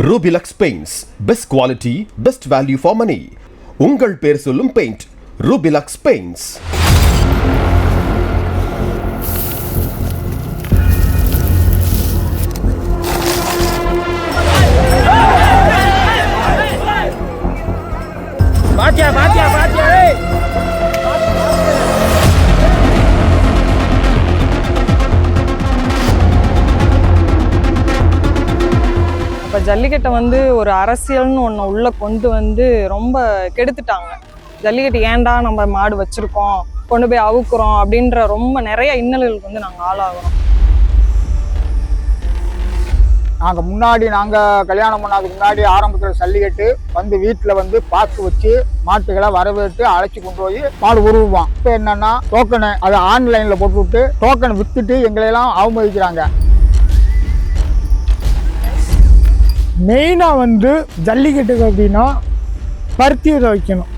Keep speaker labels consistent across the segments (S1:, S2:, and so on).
S1: Rubilux paints best quality best value for money உங்கள் பேர் சொல்லும் பெயிண்ட் ரூபிலக்ஸ் பெயிண்ட்ஸ்
S2: இப்போ ஜல்லிக்கட்டை வந்து ஒரு அரசியல்னு ஒன்று உள்ளே கொண்டு வந்து ரொம்ப கெடுத்துட்டாங்க. ஜல்லிக்கட்டு ஏன்டா நம்ம மாடு வச்சுருக்கோம் கொண்டு போய் அவுக்குறோம் அப்படின்ற ரொம்ப நிறைய இன்னல்களுக்கு வந்து நாங்கள் ஆளாகிறோம்.
S3: நாங்கள் முன்னாடி நாங்கள் கல்யாணம் பண்ணாதுக்கு முன்னாடி ஆரம்பத்தில் ஜல்லிக்கட்டு வந்து வீட்டில் வந்து பாக்கு வச்சு மாட்டுகளை வரவேற்று அழைச்சி கொண்டு போய் பால் உருவான் இப்போ என்னன்னா டோக்கனை அதை ஆன்லைனில் போட்டு விட்டு டோக்கனை விற்றுட்டு எங்களையெல்லாம் அவமதிக்கிறாங்க.
S4: மெயினாக வந்து ஜல்லிக்கட்டுக்கு அப்படின்னா பருத்தி விதை வைக்கணும்.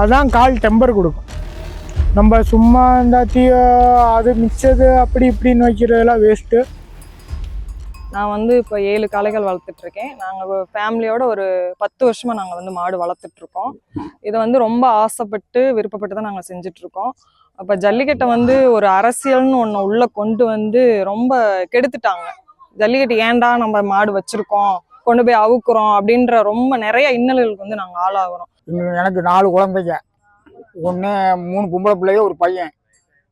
S4: அதுதான் கால் டெம்பர் கொடுக்கும். நம்ம சும்மா இந்த தீய அது மிச்சது அப்படி இப்படின்னு வைக்கிறதெல்லாம் வேஸ்ட்டு
S2: நான் வந்து இப்போ ஏழு காளைகள் வளர்த்துட்ருக்கேன். நாங்கள் ஃபேமிலியோட ஒரு பத்து வருஷமாக நாங்கள் வந்து மாடு வளர்த்துட்ருக்கோம். இதை வந்து ரொம்ப ஆசைப்பட்டு விருப்பப்பட்டு தான் நாங்கள் செஞ்சிட்ருக்கோம். அப்போ ஜல்லிக்கட்டை வந்து ஒரு அரசியல்னு ஒன்று உள்ளே கொண்டு வந்து ரொம்ப கெடுத்துட்டாங்க. ஜல்லிக்கட்டு ஏன்டா நம்ம மாடு வச்சுருக்கோம்? கொண்டு போய் அவுக்குறோம் அப்படின்ற ரொம்ப நிறைய இன்னல்களுக்கு வந்து நாங்கள் ஆளாகிறோம்.
S3: இன்னும் எனக்கு நாலு குழந்தைங்க. ஒன்று மூணு பொம்பளை பிள்ளைய ஒரு பையன்.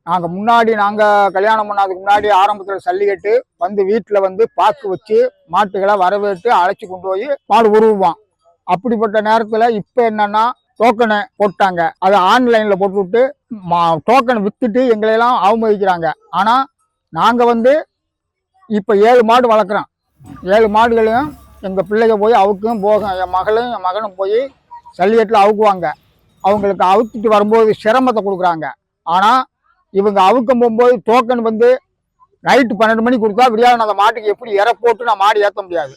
S3: நாங்கள் முன்னாடி நாங்கள் கல்யாணம் பண்ணாதுக்கு முன்னாடி ஆரம்பத்தில் சல்லிக்கட்டு வந்து வீட்டில் வந்து பாக்கு வச்சு மாட்டுகளை வரவேற்று அழைச்சி கொண்டு போய் பால் உருவான் அப்படிப்பட்ட நேரத்தில் இப்போ என்னன்னா டோக்கனை போட்டாங்க. அதை ஆன்லைனில் போட்டுவிட்டு மா டோக்கன் விற்றுட்டு எங்களையெல்லாம் அவமதிக்கிறாங்க. ஆனால் நாங்கள் வந்து இப்போ ஏழு மாடு வளர்க்குறோம். ஏழு மாடுகளையும் எங்கள் பிள்ளைங்க போய் அவுக்கும் போகும். என் மகளும் என் மகனும் போய் ஜல்லிக்கட்டில் அவுக்குவாங்க. அவங்களுக்கு அவுத்துட்டு வரும்போது சிரமத்தை கொடுக்குறாங்க. ஆனால் இவங்க அவுக்கும் போகும்போது டோக்கன் வந்து நைட்டு பன்னெண்டு மணி கொடுத்தா விடியாது அந்த மாட்டுக்கு எப்படி இற போட்டு நான் மாடு ஏற்ற முடியாது.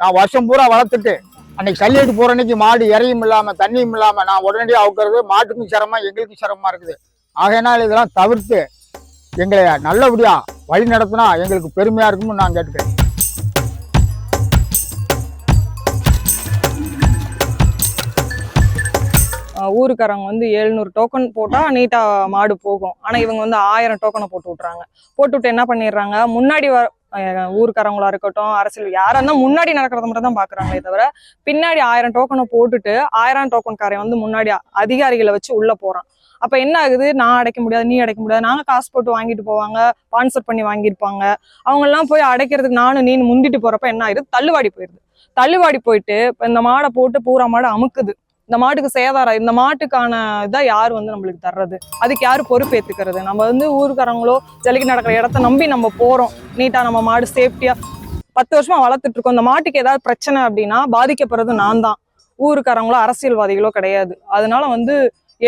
S3: நான் வருஷம் பூரா வளர்த்துட்டு அன்னைக்கு சல்லிட்டு போகிற அன்னைக்கு மாடு இறையும் இல்லாமல் தண்ணியும் இல்லாமல் நான் உடனடியாக அவுக்கிறது மாட்டுக்கும் சிரமம் எங்களுக்கும் சிரமமாக இருக்குது. ஆகையினால் இதெல்லாம் தவிர்த்து எங்களை நல்லபடியாக வழி நடத்தினா எங்களுக்கு பெருமையாக இருக்கும்னு நான் கேட்டுக்கிறேன்.
S2: ஊருக்காரங்க வந்து எழுநூறு டோக்கன் போட்டால் நீட்டாக மாடு போகும். ஆனால் இவங்க வந்து ஆயிரம் டோக்கனை போட்டு விட்றாங்க போட்டு விட்டு என்ன பண்ணிடுறாங்க? முன்னாடி வர ஊருக்காரங்களா இருக்கட்டும் அரசியல் யாரா இருந்தால் முன்னாடி நடக்கிறத மட்டும் தான் பாக்குறாங்களே தவிர பின்னாடி ஆயிரம் டோக்கனை போட்டுட்டு ஆயிரம் டோக்கன்காரன் வந்து முன்னாடி அதிகாரிகளை வச்சு உள்ள போறான். அப்ப என்ன ஆகுது? நான் அடைக்க முடியாது நீ அடைக்க முடியாது. நாங்க காசு போட்டு வாங்கிட்டு போவாங்க ஸ்பான்சர் பண்ணி வாங்கியிருப்பாங்க. அவங்கெல்லாம் போய் அடைக்கிறதுக்கு நானும் நீ முந்திட்டு போறப்ப என்ன ஆயிடுது? தள்ளுவாடி போயிருது தள்ளுவாடி போயிட்டு இந்த மாடை போட்டு பூரா மாடு அமுக்குது. இந்த மாட்டுக்கு சேதாரம் இந்த மாட்டுக்கான இதை யார் வந்து நம்மளுக்கு தர்றது? அதுக்கு யார் பொறுப்பேற்றுக்கிறது நம்ம வந்து ஊருக்காரங்களோ ஜல்லிக்கு நடக்கிற இடத்த நம்பி நம்ம போகிறோம் நீட்டாக நம்ம மாடு சேஃப்டியாக பத்து வருஷமா வளர்த்துட்டு இருக்கோம். இந்த மாட்டுக்கு ஏதாவது பிரச்சனை அப்படின்னா பாதிக்கப்படுறது நான் தான். ஊருக்காரங்களோ அரசியல்வாதிகளோ கிடையாது. அதனால வந்து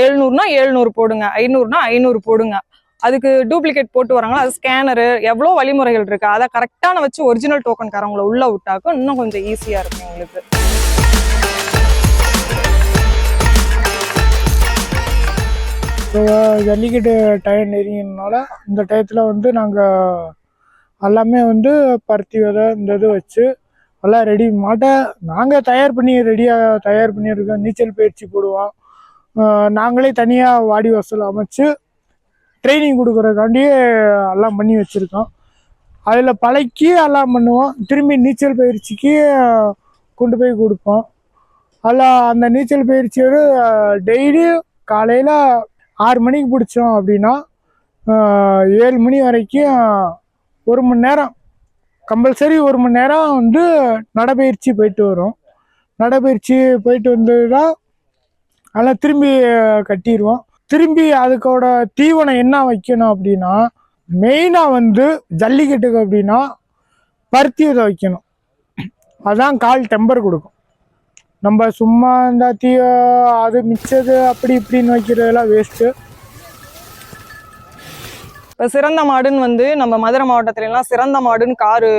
S2: எழுநூறுனா எழுநூறு போடுங்க. ஐநூறுனா ஐநூறு போடுங்க. அதுக்கு டூப்ளிகேட் போட்டு வராங்களோ? அது ஸ்கேனரு எவ்வளோ வழிமுறைகள் இருக்கு? அதை கரெக்டான வச்சு ஒரிஜினல் டோக்கன்காரங்களை உள்ள விட்டாக்கும் இன்னும் கொஞ்சம் ஈஸியா இருக்கும் எங்களுக்கு.
S4: இப்போ ஜல்லிக்கட்டு டைம் நெருங்கினால இந்த டயத்தில் வந்து நாங்கள் எல்லாமே வந்து பருத்தி விதை இந்த இது வச்சு எல்லாம் ரெடி மாட்டை. நாங்கள் தயார் பண்ணி ரெடியாக தயார் பண்ணியிருக்கோம். நீச்சல் பயிற்சி போடுவோம். நாங்களே தனியாக வாடி வசூல் அமைச்சு ட்ரைனிங் கொடுக்குறதுக்காண்டி எல்லாம் பண்ணி வச்சுருக்கோம். அதில் பழக்கி எல்லாம் பண்ணுவோம். திரும்பி நீச்சல் பயிற்சிக்கு கொண்டு போய் கொடுப்போம். அதில் அந்த நீச்சல் பயிற்சியோடு டெய்லியும் காலையில் ஆறு மணிக்கு பிடிச்சோம் அப்படின்னா ஏழு மணி வரைக்கும் ஒரு மணி நேரம் கம்பல்சரி ஒரு மணி நேரம் வந்து நடைப்பயிற்சி போயிட்டு வரும். நடைப்பயிற்சி போயிட்டு வந்ததுதான் அதெல்லாம் திரும்பி கட்டிடுவோம். திரும்பி அதுக்கோட தீவனம் என்ன வைக்கணும் அப்படின்னா மெயினாக வந்து ஜல்லிக்கட்டுக்கு அப்படின்னா பருத்தி விதை வைக்கணும். அதான் கால் டெம்பர் கொடுக்கும். நம்ம சும்மா இந்த அது மிச்சது அப்படி இப்படின்னு வைக்கிறதெல்லாம் வேஸ்ட்டு
S2: இப்போ சிறந்த மாடுன்னு வந்து நம்ம மதுரை மாவட்டத்துலலாம் சிறந்த மாடுன்னு காரு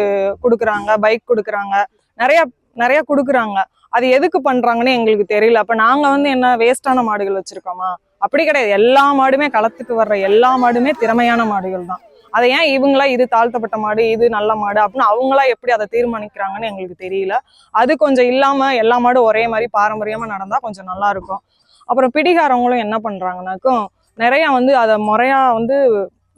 S2: கொடுக்குறாங்க பைக் கொடுக்குறாங்க. நிறைய நிறைய கொடுக்குறாங்க. அது எதுக்கு பண்ணுறாங்கன்னு எங்களுக்கு தெரியல. அப்போ நாங்கள் வந்து என்ன வேஸ்டான மாடுகள் வச்சுருக்கோமா? அப்படி கிடையாது. எல்லா மாடுமே களத்துக்கு வர்ற எல்லா மாடுமே திறமையான மாடுகள் தான் அதை ஏன் இவங்களா இது தாழ்த்தப்பட்ட மாடு இது நல்ல மாடு அப்படின்னு அவங்களா எப்படி அதை தீர்மானிக்கிறாங்கன்னு எங்களுக்கு தெரியல. அது கொஞ்சம் இல்லாம எல்லா மாடும் ஒரே மாதிரி பாரம்பரியமா நடந்தா கொஞ்சம் நல்லா இருக்கும். அப்புறம் பிடிகாரவங்களும் என்ன பண்றாங்கனாக்கும் நிறைய வந்து அதை முறையா வந்து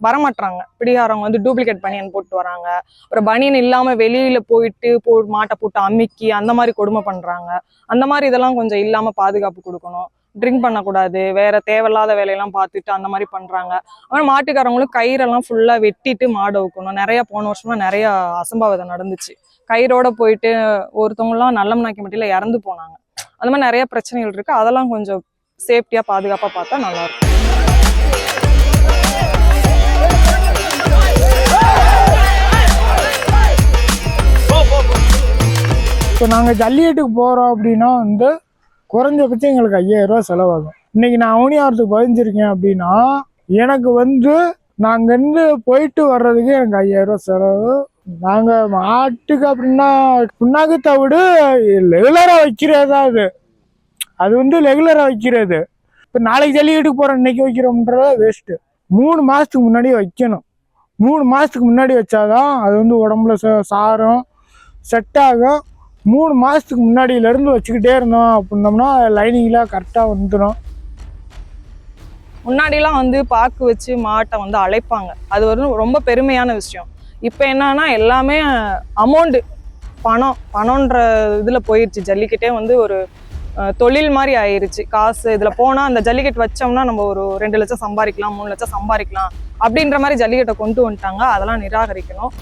S2: வரமாட்றாங்க. பிடிகாரவங்க வந்து டூப்ளிகேட் பனியன் போட்டு வராங்க. அப்புறம் பனியன் இல்லாம வெளியில போயிட்டு போ மாட்டை போட்டு அமிக்கி அந்த மாதிரி கொடுமை பண்றாங்க. அந்த மாதிரி இதெல்லாம் கொஞ்சம் இல்லாம பாதுகாப்பு கொடுக்கணும். ட்ரிங்க் பண்ணக்கூடாது வேற தேவையில்லாத வேலையெல்லாம் பார்த்துட்டு அந்த மாதிரி பண்றாங்க. அப்புறம் மாட்டுக்காரங்களும் கயிறெல்லாம் ஃபுல்லா வெட்டிட்டு மாடு வைக்கணும் நிறைய போன வருஷமா நிறைய அசம்பாவிதம் நடந்துச்சு. கயிறோட போயிட்டு ஒருத்தவங்கலாம் நல்லம் நாய்க்கம்பட்டியில இறந்து போனாங்க. அந்த மாதிரி நிறைய பிரச்சனைகள் இருக்கு. அதெல்லாம் கொஞ்சம் சேஃப்டியா பாதுகாப்பா பார்த்தா நல்லா இருக்கும்.
S4: இப்போ நாங்கள் ஜல்லிக்கட்டுக்கு போகிறோம் அப்படின்னா வந்து குறைஞ்சபட்சம் எங்களுக்கு ஐயாயிரம் ரூபா செலவாகும். இன்னைக்கு நான் அவனியாரத்துக்கு பதிஞ்சிருக்கேன் அப்படின்னா எனக்கு வந்து நாங்கள் இருந்து போயிட்டு வர்றதுக்கு எனக்கு ஐயாயிரம் ரூபா செலவு. நாங்கள் மாட்டுக்கு அப்படின்னா புண்ணாக்கு தவிடு ரெகுலராக வைக்கிறது தான் அது. அது வந்து ரெகுலராக வைக்கிறது. இப்போ நாளைக்கு ஜல்லிக்கட்டுக்கு போகிறோம் இன்னைக்கு வைக்கிறோம்ன்றத வேஸ்ட்டு மூணு மாதத்துக்கு முன்னாடி வைக்கணும். மூணு மாதத்துக்கு முன்னாடி வச்சாதான் அது வந்து உடம்புல ச- சாரம் செட் ஆகும். மூணு மாதத்துக்கு முன்னாடியிலேருந்து வச்சுக்கிட்டே இருந்தோம். அப்படின்னோம்னா லைனிங்லாம் கரெக்டாக வந்துடும்
S2: முன்னாடிலாம் வந்து பாக்கு வச்சு மாட்டை வந்து அழைப்பாங்க. அது வந்து ரொம்ப பெருமையான விஷயம். இப்போ என்னன்னா எல்லாமே அமௌண்ட்டு பணம் பணம்ன்ற இதில் போயிடுச்சு. ஜல்லிக்கட்டே வந்து ஒரு தொழில் மாதிரி ஆயிருச்சு. காசு இதில் போனால் அந்த ஜல்லிக்கட்டு வச்சோம்னா நம்ம ஒரு ரெண்டு லட்சம் சம்பாதிக்கலாம் மூணு லட்சம் சம்பாதிக்கலாம் அப்படின்ற மாதிரி ஜல்லிக்கட்டை கொண்டு வந்துட்டாங்க. அதெல்லாம் நிராகரிக்கணும்.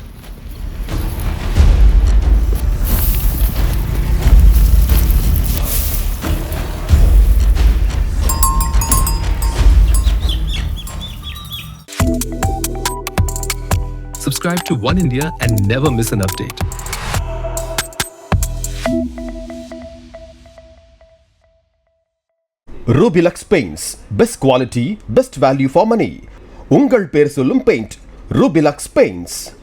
S5: Subscribe to One India and never miss an update.
S1: Rubilux paints best quality best value for money உங்கள் பேர் சொல்லும் பெயிண்ட் ரூபிலக்ஸ் பெயிண்ட்ஸ்